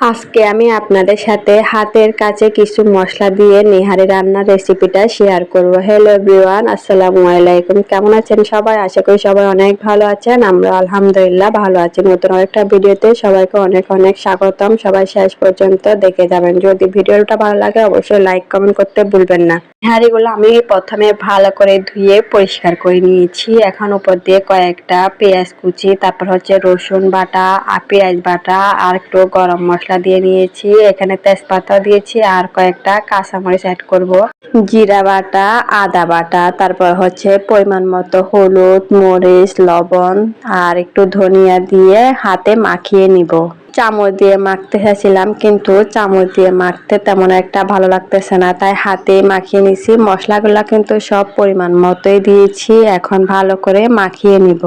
আজকে আমি আপনাদের সাথে হাতের কাছে কিছু মশলা দিয়ে নেহারি রান্নার রেসিপিটা শেয়ার করব। হ্যালো এভরিওয়ান আসসালামু আলাইকুম। কেমন আছেন সবাই? আশা করি সবাই অনেক ভালো আছেন। আমরা আলহামদুলিল্লাহ ভালো আছি। নতুন আরেকটা ভিডিওতে সবাইকে অনেক অনেক স্বাগতম। সবাই শেষ পর্যন্ত দেখে যাবেন। যদি ভিডিওটা ভালো লাগে, অবশ্যই লাইক কমেন্ট করতে ভুলবেন না। নেহারিগুলো আমি প্রথমে ভালো করে ধুয়ে পরিষ্কার করে নিয়েছি। এখন উপর দিয়ে কয়েকটা পেঁয়াজ কুচি, তারপর হচ্ছে রসুন বাটা, পেঁয়াজ বাটা, আর একটু গরম মশলা দিয়ে নিয়েছি, এখানে তেজপাতা দিয়েছি আর কয়েকটা কাঁচামরিচ অ্যাড করব। জিরা বাটা, আদা বাটা, তারপর হচ্ছে পরিমাণ মতো হলুদ, মরিচ, লবণ আর একটু ধনিয়া দিয়ে হাতে মাখিয়ে নিব। চামচ দিয়ে মাখতে চাইছিলাম, কিন্তু চামচ দিয়ে মাখতে তেমন একটা ভালো লাগতেছে না। তাই হাতে মাখিয়ে নিছি। মশলাগুলা কিন্তু সব পরিমাণ মতোই দিয়েছি। এখন ভালো করে মাখিয়ে নিব।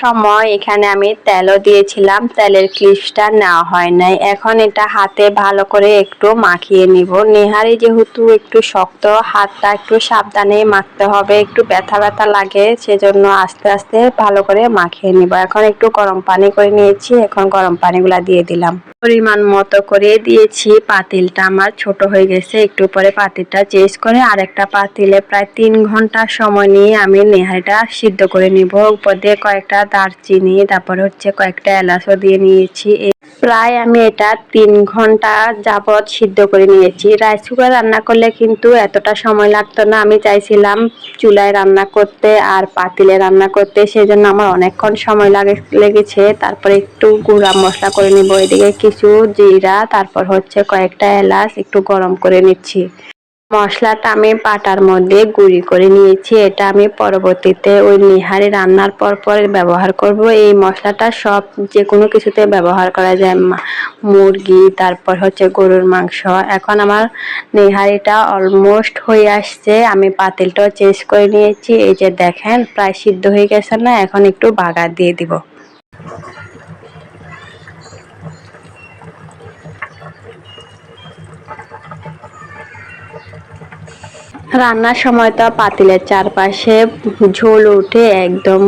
সময় এখানে আমি তেলও দিয়েছিলাম। তেলের ক্লিপসটা নেওয়া হয় নাই। এখন এটা হাতে ভালো করে একটু মাখিয়ে নিব। নেহারি যেহেতু একটু শক্ত, হাতটা একটু সাবধানে মাখতে হবে। একটু ব্যথা ব্যথা লাগে, সেজন্য আস্তে আস্তে ভালো করে মাখিয়ে নিব। এখন একটু গরম পানি করে নিয়েছি। এখন গরম পানিগুলা দিয়ে দিলাম। পরিমাণ মতো করে দিয়েছি। পাতিলটা আমার ছোট হয়ে গেছে। একটু পরে পাতিলটা চেঞ্জ করে আর একটা পাতিলে প্রায় তিন ঘণ্টা সময় নিয়ে আমি নেহারিটা সিদ্ধ করে নিব। উপর দিয়ে কয়েকটা দারচিনি, তারপরে হচ্ছে কয়েকটা এলাচও দিয়ে নিয়েছি। প্রায় আমি এটা তিন ঘণ্টা যাবৎ সিদ্ধ করে নিয়েছি। রাইস কুকার রান্না করলে কিন্তু এতটা সময় লাগতো না। আমি চাইছিলাম চুলায় রান্না করতে আর পাতিলে রান্না করতে, সেজন্য আমার অনেকক্ষণ সময় লাগে, লেগেছে। তারপরে একটু গুঁড়া মশলা করে নিব। এদিকে কিছু জিরা, তারপর হচ্ছে কয়েকটা এলাচ একটু গরম করে নিচ্ছি। মশলাটা আমি পাটার মধ্যে গুঁড়ি করে নিয়েছি। এটা আমি পরবর্তীতে ওই নিহারি রান্নার পর পর ব্যবহার করব। এই মশলাটা সব যে কোনো কিছুতে ব্যবহার করা যায়। মুরগি, তারপর হচ্ছে গরুর মাংস। এখন আমার নিহারিটা অলমোস্ট হয়ে আসছে। আমি পাতিলটাও চেঞ্জ করে নিয়েছি। এই যে দেখেন, প্রায় সিদ্ধ হয়ে গেছে না? এখন একটু বাগার দিয়ে দিব। রান্নার সময় তো পাতিলের চারপাশে ঝোল উঠে একদম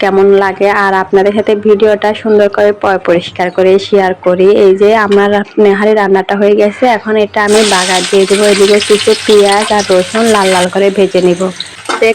কেমন লাগে। আর আপনাদের সাথে ভিডিওটা সুন্দর করে পরিষ্কার করে শেয়ার করি। এই যে আমার নেহারি রান্নাটা হয়ে গেছে, এখন এটা আমি বাগার দিয়ে দেবো। এদিকে কিছু পেঁয়াজ আর রসুন লাল লাল করে ভেজে নিব।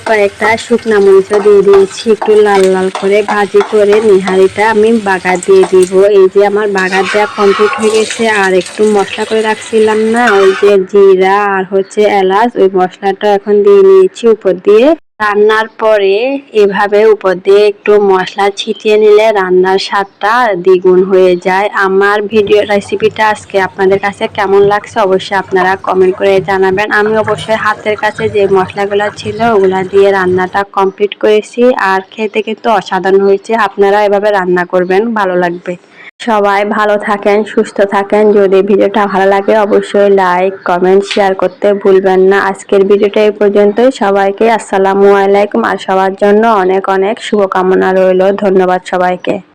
কয়েকটা শুকনা মরিচও দিয়ে দিয়েছি। একটু লাল লাল করে ভাজি করে নিহারিটা আমি বাগার দিয়ে দিব। এই যে আমার বাগার দেওয়া কমপ্লিট হয়ে গেছে। আর একটু মশলা করে রাখছিলাম না, ওই যে জিরা আর হচ্ছে এলাচ, ওই মশলাটা এখন দিয়ে নিয়েছি উপর দিয়ে। রান্নার পরে এভাবে উপর দিয়ে একটু মশলা ছিটিয়ে নিলে রান্নার স্বাদটা দ্বিগুণ হয়ে যায়। আমার ভিডিও রেসিপিটা আজকে আপনাদের কাছে কেমন লাগছে অবশ্যই আপনারা কমেন্ট করে জানাবেন। আমি অবশ্যই হাতের কাছে যে মশলাগুলো ছিল ওগুলা দিয়ে রান্নাটা কমপ্লিট করেছি। আর খেতে কিন্তু অসাধারণ হয়েছে। আপনারা এভাবে রান্না করবেন, ভালো লাগবে। সবাই ভালো থাকেন, সুস্থ থাকেন। যদি ভিডিওটা ভালো লাগে, অবশ্যই লাইক কমেন্ট শেয়ার করতে ভুলবেন না। আজকের ভিডিওটা এই পর্যন্তই। সবাইকে আসসালামু আলাইকুম। আর সবার জন্য অনেক অনেক শুভকামনা রইল। ধন্যবাদ সবাইকে।